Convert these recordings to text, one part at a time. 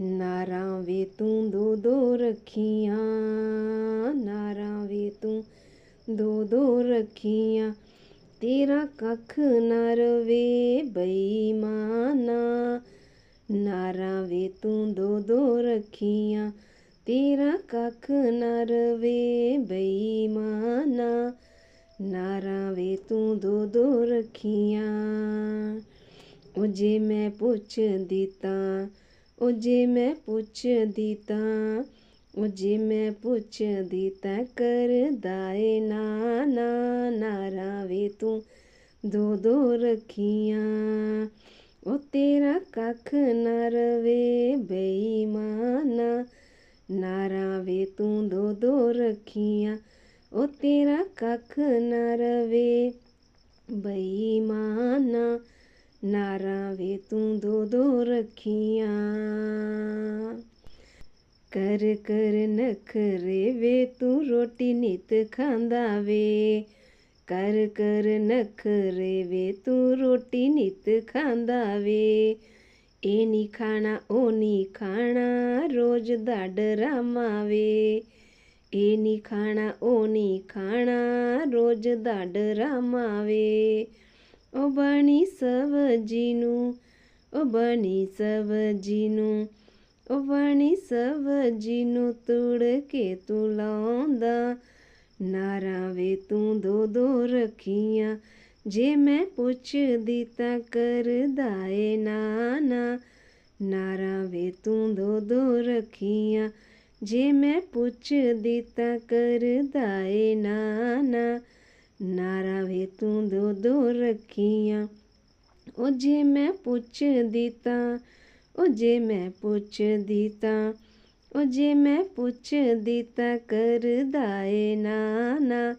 ਨਾਰਾਂ ਵੇ ਤੂੰ ਦੋ ਦੋ ਰੱਖੀਆਂ, ਨਾਰਾਂ ਵੇ ਤੂੰ ਦੋ ਦੋ ਰੱਖੀਆਂ। ਤੇਰਾ ਕੱਖ ਨਾ ਰਵੇ ਬੇਈਮਾਨਾ, ਨਾਰਾਂ ਵੇ ਤੂੰ ਦੋ ਦੋ ਰੱਖੀਆਂ। ਤੇਰਾ ਕੱਖ ਨਾ ਰਵੇ ਬੇਈਮਾਨਾ, ਨਾਰਾਂ ਵੇ ਤੂੰ ਦੋ ਦੋ ਰੱਖੀਆਂ। ਉਹ ਜੇ ਮੈਂ ਪੁੱਛ ਦਿੱਤਾ ਉਹ ਜੇ ਮੈਂ ਪੁੱਛਦੀ ਤਾਂ, ਉਹ ਜੇ ਮੈਂ ਪੁੱਛਦੀ ਤਾਂ ਕਰਦਾ ਏ, ਨਾ ਨਾ ਨਾਰਾਂ ਵੇ ਤੂੰ ਦੋ ਦੋ ਰੱਖੀਆਂ। ਉਹ ਤੇਰਾ ਕੱਖ ਨਾ ਰਵੇ ਬੇਈਮਾਨਾ ਨਾਰਾਂ ਵੇ ਤੂੰ ਦੋ ਦੋ ਰੱਖੀਆਂ। ਉਹ ਤੇਰਾ ਕੱਖ ਨਾ ਰਵੇ ਬੇਈਮਾਨਾ ਨਾਰਾਂ ਵੇ ਤੂੰ ਦੋ ਦੋ ਰੱਖੀਆਂ ਕਰ ਕਰ ਨਖਰੇ ਵੇ ਤੂੰ ਰੋਟੀ ਨਿਤ ਖਾਂਦਾ ਵੇ ਕਰ ਕਰ ਨਖਰੇ ਵੇ ਤੂੰ ਰੋਟੀ ਨਿਤ ਖਾਂਦਾ ਵੇ ਇਹ ਨੀ ਖਾਣਾ ਉਹ ਨੀ ਖਾਣਾ ਰੋਜ਼ ਦਾ ਡਰਾਮਾ ਵੇ ਇਹ ਨੀ ਖਾਣਾ ਉਹ ਨੀ ਖਾਣਾ ਰੋਜ਼ ਦਾ ਡਰਾਮਾ ਵੇ ਉਹ ਬਣੀ ਸਬਜੀ ਨੂੰ ਉਹ ਬਣੀ ਸਬਜੀ ਨੂੰ ਉਹ ਬਣੀ ਸਬਜੀ ਨੂੰ ਤੁੜ ਕੇ ਤੂੰ ਲਾਉਂਦਾ। ਨਾਰਾਂ ਵੇ ਤੂੰ ਦੋ ਦੋ ਰੱਖੀਆਂ, ਜੇ ਮੈਂ ਪੁੱਛਦੀ ਤਾਂ ਕਰਦਾ ਏ ਨਾ ਨਾ ਨਾਰਾਂ ਵੇ ਤੂੰ ਦੋ ਦੋ ਰੱਖੀਆਂ, ਜੇ ਮੈਂ ਪੁੱਛਦੀ ਤਾਂ ਕਰਦਾ ਏ ਨਾ ਨਾ ਨਾਰਾ ਵੇ ਤੂੰ ਦੋ ਦੋ ਰੱਖੀਆਂ। ਉਹ ਜੇ ਮੈਂ ਪੁੱਛਦੀ ਤਾਂ ਉਹ ਜੇ ਮੈਂ ਪੁੱਛਦੀ ਤਾਂ ਉਹ ਜੇ ਮੈਂ ਪੁੱਛਦੀ ਤਾਂ ਕਰਦਾ ਏ ਨਾ ਨਾ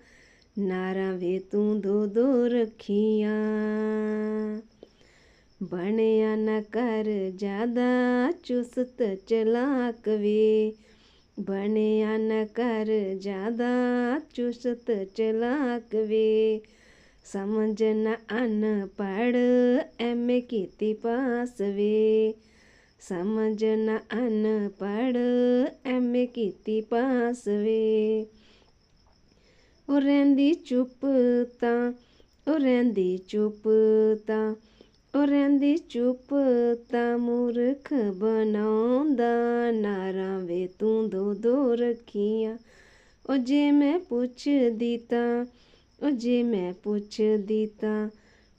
ਨਾਰਾਂ ਵੇ ਤੂੰ ਦੋ ਦੋ ਰੱਖੀਆਂ। ਬਣਿਆ ਨਾ ਕਰ ਜ਼ਿਆਦਾ ਚੁਸਤ ਚਲਾਕ ਵੇ। ਬਣਿਆ ਨਾ ਕਰ ਜ਼ਿਆਦਾ ਚੁਸਤ ਚਲਾਕ ਵੇ ਸਮਝ ਨਾ ਅਨਪੜ ਐਵੇਂ ਕੀਤੀ ਪਾਸ ਵੇ ਸਮਝ ਨਾ ਅਨਪੜ ਐਵੇਂ ਕੀਤੀ ਪਾਸ ਵੇ ਉਹ ਰਹਿੰਦੀ ਚੁੱਪ ਤਾਂ ਉਹ ਰਹਿੰਦੀ ਚੁੱਪ ਤਾਂ ਉਹ ਰਹਿੰਦੀ ਚੁੱਪ ਤਾਂ ਮੂਰਖ ਬਣਾਉਂਦਾ, ਨਾਰਾਂ ਵੇ ਤੂੰ ਦੋ ਦੋ ਰੱਖੀਆਂ। ਉਹ ਜੇ ਮੈਂ ਪੁੱਛਦੀ ਤਾਂ, ਉਹ ਜੇ ਮੈਂ ਪੁੱਛਦੀ ਤਾਂ,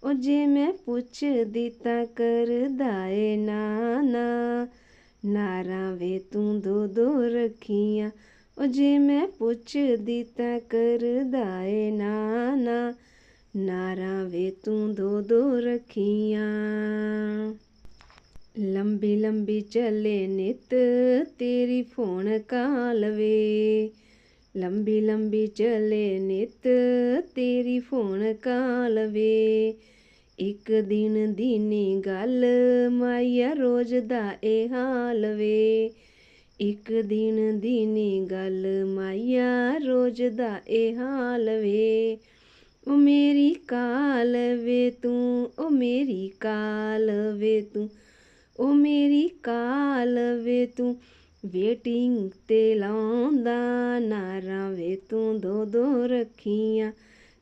ਉਹ ਜੇ ਮੈਂ ਪੁੱਛਦੀ ਤਾਂ ਕਰਦਾ ਏ ਨਾ ਨਾ ਨਾਰਾਂ ਵੇ ਤੂੰ ਦੋ ਦੋ ਰੱਖੀਆਂ, ਉਹ ਜੇ ਮੈਂ ਪੁੱਛਦੀ ਤਾਂ ਕਰਦਾ ਏ ਨਾ ਨਾ ਨਾਰਾਂ ਵੇ ਤੂੰ ਦੋ ਦੋ ਰੱਖੀਆਂ। ਲੰਬੀ ਲੰਬੀ ਚੱਲੇ ਨਿਤ ਤੇਰੀ ਫੋਨ ਕਾਲ ਵੇ। ਲੰਬੀ ਲੰਬੀ ਚੱਲੇ ਨਿਤ ਤੇਰੀ ਫੋਨ ਕਾਲ ਵੇ। ਇੱਕ ਦਿਨ ਦੀਨੀ ਗੱਲ ਮਾਇਆ ਰੋਜ਼ ਦਾ ਇਹ ਹਾਲ ਵੇ। ਇੱਕ ਦਿਨ ਦੀਨੀ ਗੱਲ ਮਾਇਆ ਰੋਜ਼ ਦਾ ਇਹ ਹਾਲ ਵੇ। ਉਹ ਮੇਰੀ ਕਾਲ ਵੇ ਤੂੰ ਉਹ ਮੇਰੀ ਕਾਲ ਵੇ ਤੂੰ ਉਹ ਮੇਰੀ ਕਾਲ ਵੇ ਤੂੰ। ਵੇਟਿੰਗ ਤੇ ਲਾਉਂਦਾ ਨਾਰਾਂ ਵੇ ਤੂੰ, ਦੋ ਦੋ ਰੱਖੀਆਂ।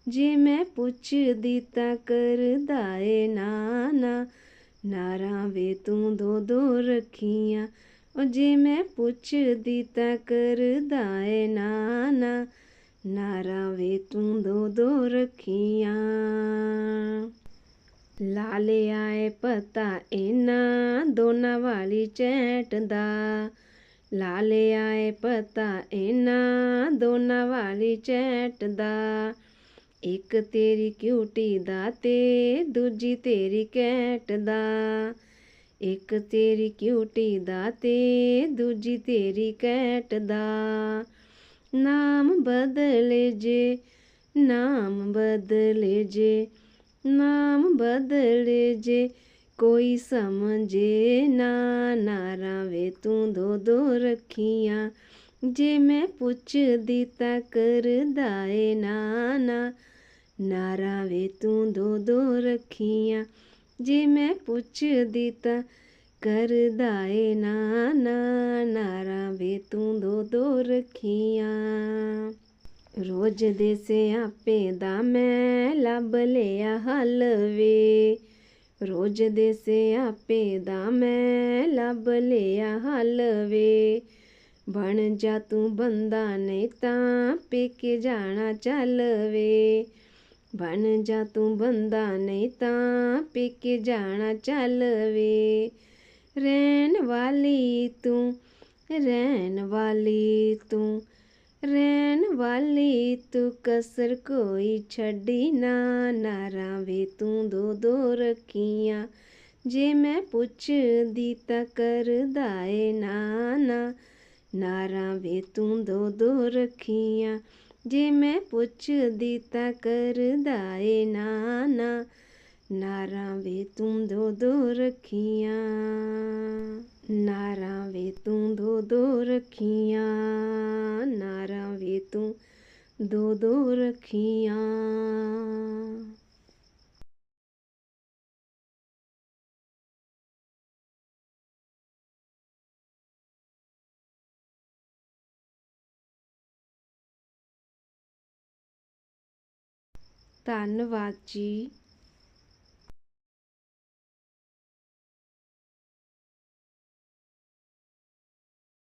ਜੇ ਮੈਂ ਪੁੱਛਦੀ ਤਾਂ ਕਰਦਾ ਏ ਨਾ ਨਾ ਨਾਰਾਂ ਵੇ ਤੂੰ, ਦੋ ਦੋ ਰੱਖੀਆਂ। ਉਹ ਜੇ ਮੈਂ ਪੁੱਛਦੀ ਤਾਂ ਕਰਦਾ ਏ ਨਾ ਨਾ ਨਾਰਾਂ ਵੇ ਤੂੰ ਦੋ ਦੋ ਰੱਖੀਆਂ। ਲਾਲੇ ਆਏ ਪਤਾ ਇਹਨਾਂ ਦੋਨਾਂ ਵਾਲੀ ਚੈਟ ਦਾ। ਲਾਲੇ ਆਏ ਪਤਾ ਇਹਨਾਂ ਦੋਨਾਂ ਵਾਲੀ ਚੈਟ ਦਾ। ਇੱਕ ਤੇਰੀ ਕਿਊਟੀ ਦਾ ਤੇ ਦੂਜੀ ਤੇਰੀ ਕੈਟ ਦਾ। ਇੱਕ ਤੇਰੀ ਕਿਊਟੀ ਦਾ ਤੇ ਦੂਜੀ ਤੇਰੀ ਕੈਟ ਦਾ। ਨਾਮ ਬਦਲੇ ਜੇ, ਨਾਮ ਬਦਲੇ ਜੇ, ਨਾਮ ਬਦਲੇ ਜੇ, ਕੋਈ ਸਮਝੇ ਨਾ ਨਾਰਾਂ ਵੇ ਤੂੰ ਦੋ ਦੋ ਰੱਖੀਆਂ। ਜੇ ਮੈਂ ਪੁੱਛਦੀ ਤਾਂ ਕਰਦਾ ਏ ਨਾ ਨਾ ਨਾਰਾਂ ਵੇ ਤੂੰ ਦੋ ਦੋ ਰੱਖੀਆਂ। ਜੇ ਮੈਂ ਪੁੱਛਦੀ ਤਾਂ ਕਰਦਾ ਏ ਨਾਨਾ, ਨਾਰਾਂ ਵੇ ਤੂੰ ਦੋ ਦੋ ਰੱਖੀਆਂ। ਰੋਜ਼ ਦੇ ਸਿਆਪੇ ਦਾ ਮੈਂ ਲੱਭ ਲਿਆ ਹੱਲ ਵੇ ਰੋਜ਼ ਦੇ ਸਿਆਪੇ ਦਾ ਮੈਂ ਲੱਭ ਲਿਆ ਹੱਲ ਵੇ ਬਣ ਜਾ ਤੂੰ ਬੰਦਾ ਨਹੀਂ ਤਾਂ ਪੇਕੇ ਜਾਣਾ ਚੱਲ ਵੇ ਬਣ ਜਾ ਤੂੰ ਬੰਦਾ ਨਹੀਂ ਤਾਂ ਪੇਕੇ ਜਾਣਾ ਚੱਲ ਵੇ ਰਹਿਣ ਵਾਲੀ ਤੂੰ, ਰਹਿਣ ਵਾਲੀ ਤੂੰ, ਰਹਿਣ ਵਾਲੀ ਤੂੰ ਕਸਰ ਕੋਈ ਛੱਡੀ ਨਾ ਨਾਰਾਂ ਵੇ ਤੂੰ ਦੋ ਦੋ ਰੱਖੀਆਂ ਜੇ ਮੈਂ ਪੁੱਛਦੀ ਤਾਂ ਕਰਦਾ ਏ ਨਾ ਨਾਰਾਂ ਵੇ ਤੂੰ ਦੋ ਦੋ ਰੱਖੀਆਂ ਜੇ ਮੈਂ ਪੁੱਛਦੀ ਤਾਂ ਕਰਦਾ ਏ ਨਾ ਨਾਰਾਂ ਵੇ ਤੂੰ ਦੋ ਦੋ ਰੱਖੀਆਂ, ਨਾਰਾਂ ਵੇ ਤੂੰ ਦੋ ਦੋ ਰੱਖੀਆਂ, ਨਾਰਾਂ ਵੇ ਤੂੰ ਦੋ ਦੋ ਰੱਖੀਆਂ। ਧੰਨਵਾਦ ਜੀ।